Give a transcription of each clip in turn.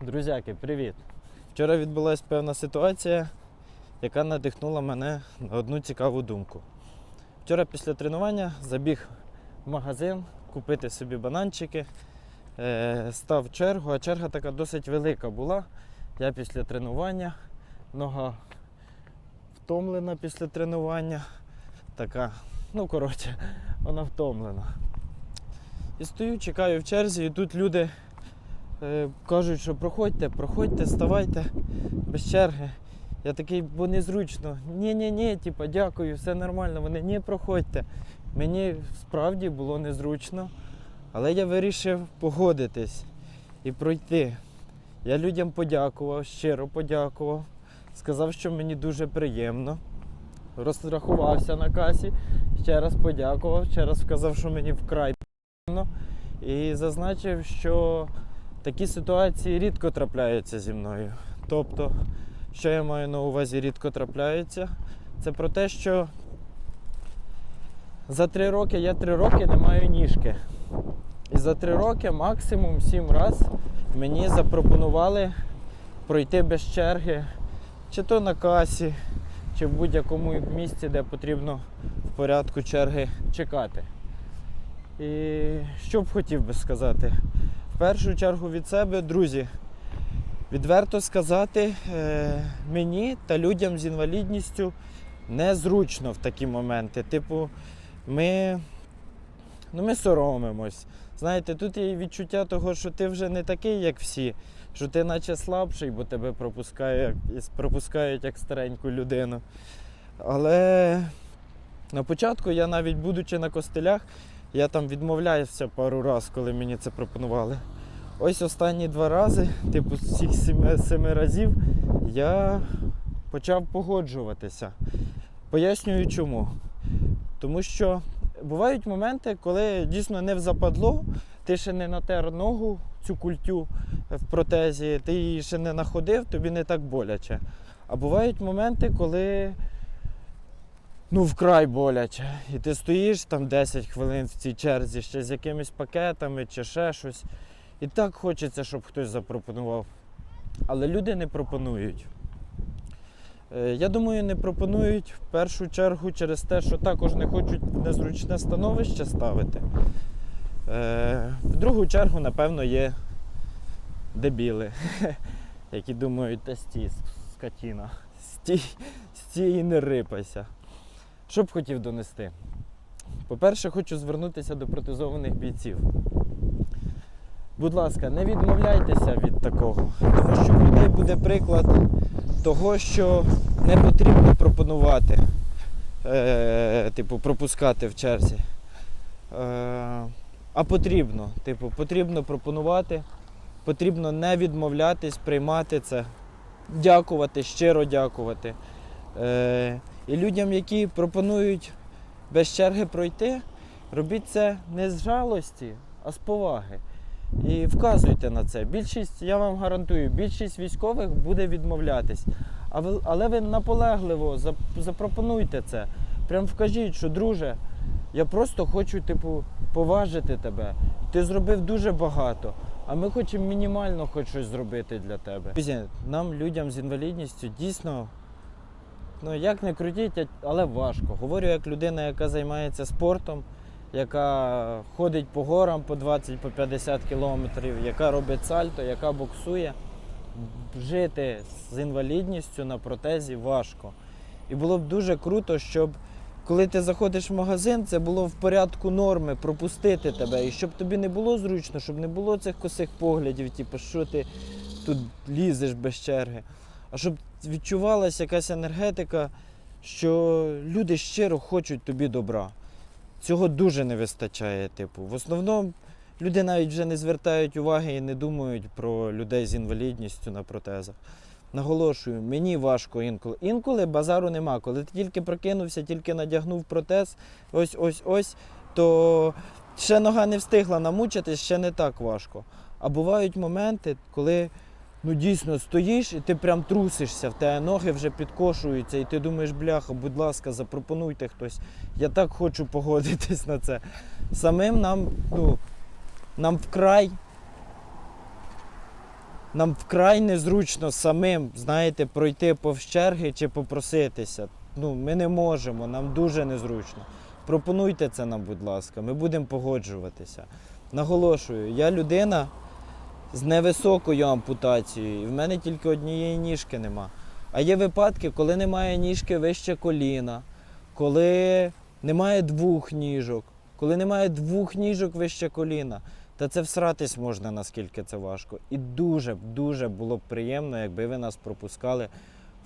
Друзяки, привіт! Вчора відбулася певна ситуація, яка надихнула мене на одну цікаву думку. Вчора після тренування забіг в магазин купити собі бананчики, е, став чергу, а черга така досить велика була. Я після тренування, нога втомлена після тренування. Така, ну коротше, вона втомлена. І стою, чекаю в черзі, і тут люди кажуть, що проходьте, проходьте, ставайте без черги. Я такий, бо незручно. Ні-ні-ні, типа, дякую, все нормально. Вони ні, проходьте. Мені справді було незручно, але я вирішив погодитись і пройти. Я людям подякував, щиро подякував. Сказав, що мені дуже приємно. Розрахувався на касі, ще раз подякував, ще раз сказав, що мені вкрай приємно. І зазначив, що такі ситуації рідко трапляються зі мною. Тобто, що я маю на увазі рідко трапляються, це про те, що за три роки я три роки не маю ніжки. І за три роки максимум сім раз мені запропонували пройти без черги, чи то на касі, чи в будь-якому місці, де потрібно в порядку черги чекати. І що б хотів би сказати? В першу чергу від себе, друзі, відверто сказати, е, мені та людям з інвалідністю незручно в такі моменти. Типу, ми, ну, ми соромимось. Знаєте, тут є відчуття того, що ти вже не такий, як всі, що ти наче слабший, бо тебе пропускає, пропускають як стареньку людину. Але на початку я навіть будучи на костелях, я там відмовлявся пару разів, коли мені це пропонували. Ось останні два рази, типу з цих семи, семи разів, я почав погоджуватися. Пояснюю чому. Тому що бувають моменти, коли дійсно не в западло, ти ще не натер ногу, цю культю в протезі, ти її ще не находив, тобі не так боляче. А бувають моменти, коли ну вкрай боляче. І ти стоїш там 10 хвилин в цій черзі ще з якимись пакетами чи ще щось. І так хочеться, щоб хтось запропонував. Але люди не пропонують. Е, Я думаю, не пропонують в першу чергу через те, що також не хочуть незручне становище ставити. Е, В другу чергу, напевно, є дебіли, які думають, та стій, скотіна, стій, стій і не рипайся. Що б хотів донести? По-перше, хочу звернутися до протезованих бійців. Будь ласка, не відмовляйтеся від такого, тому що в людей буде приклад того, що не потрібно пропонувати, е, типу, пропускати в черзі. Е, а потрібно. Типу, потрібно пропонувати, потрібно не відмовлятись, приймати це, дякувати, щиро дякувати. Е, і людям, які пропонують без черги пройти, робіть це не з жалості, а з поваги. І вказуйте на це. Більшість, я вам гарантую, більшість військових буде відмовлятись. Але ви наполегливо запропонуйте це. Прям вкажіть, що друже, я просто хочу, типу, поважити тебе. Ти зробив дуже багато, а ми хочемо мінімально хоч щось зробити для тебе. Друзі, нам, людям з інвалідністю, дійсно, ну як не крутіть, але важко. Говорю як людина, яка займається спортом, яка ходить по горам по 20 по 50 кілометрів, яка робить сальто, яка боксує. Жити з інвалідністю на протезі важко. І було б дуже круто, щоб коли ти заходиш в магазин, це було в порядку норми пропустити тебе. І щоб тобі не було зручно, щоб не було цих косих поглядів, типу, що ти тут лізеш без черги. А щоб відчувалася якась енергетика, що люди щиро хочуть тобі добра. Цього дуже не вистачає. Типу. В основному люди навіть вже не звертають уваги і не думають про людей з інвалідністю на протезах. Наголошую, мені важко інколи. Інколи базару нема. Коли ти тільки прокинувся, тільки надягнув протез, ось ось ось, то ще нога не встигла намучитись, ще не так важко. А бувають моменти, коли ну дійсно стоїш і ти прям трусишся, в тебе ноги вже підкошуються, і ти думаєш, бляха, будь ласка, запропонуйте хтось. Я так хочу погодитись на це. Самим нам, ну, нам вкрай нам вкрай незручно самим, знаєте, пройти повз черги чи попроситися. Ну, ми не можемо, нам дуже незручно. Пропонуйте це нам, будь ласка, ми будемо погоджуватися. Наголошую, я людина з невисокою ампутацією, і в мене тільки однієї ніжки нема. А є випадки, коли немає ніжки вище коліна, коли немає двох ніжок, коли немає двох ніжок вище коліна. Та це всратись можна, наскільки це важко. І дуже, дуже було б приємно, якби ви нас пропускали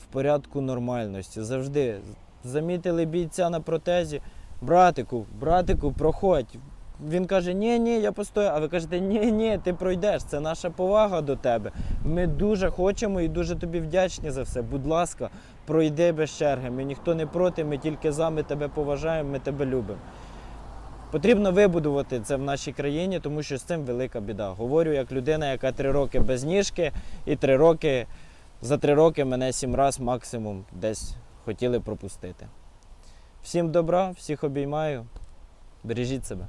в порядку нормальності. Завжди замітили бійця на протезі. Братику, братику, проходь. Він каже, ні, ні, я постою. А ви кажете, ні, ні, ти пройдеш. Це наша повага до тебе. Ми дуже хочемо і дуже тобі вдячні за все. Будь ласка, пройди без черги. Ми ніхто не проти, ми тільки за, ми тебе поважаємо, ми тебе любимо. Потрібно вибудувати це в нашій країні, тому що з цим велика біда. Говорю як людина, яка три роки без ніжки, і три роки за три роки мене сім разів максимум десь хотіли пропустити. Всім добра, всіх обіймаю. Бережіть себе.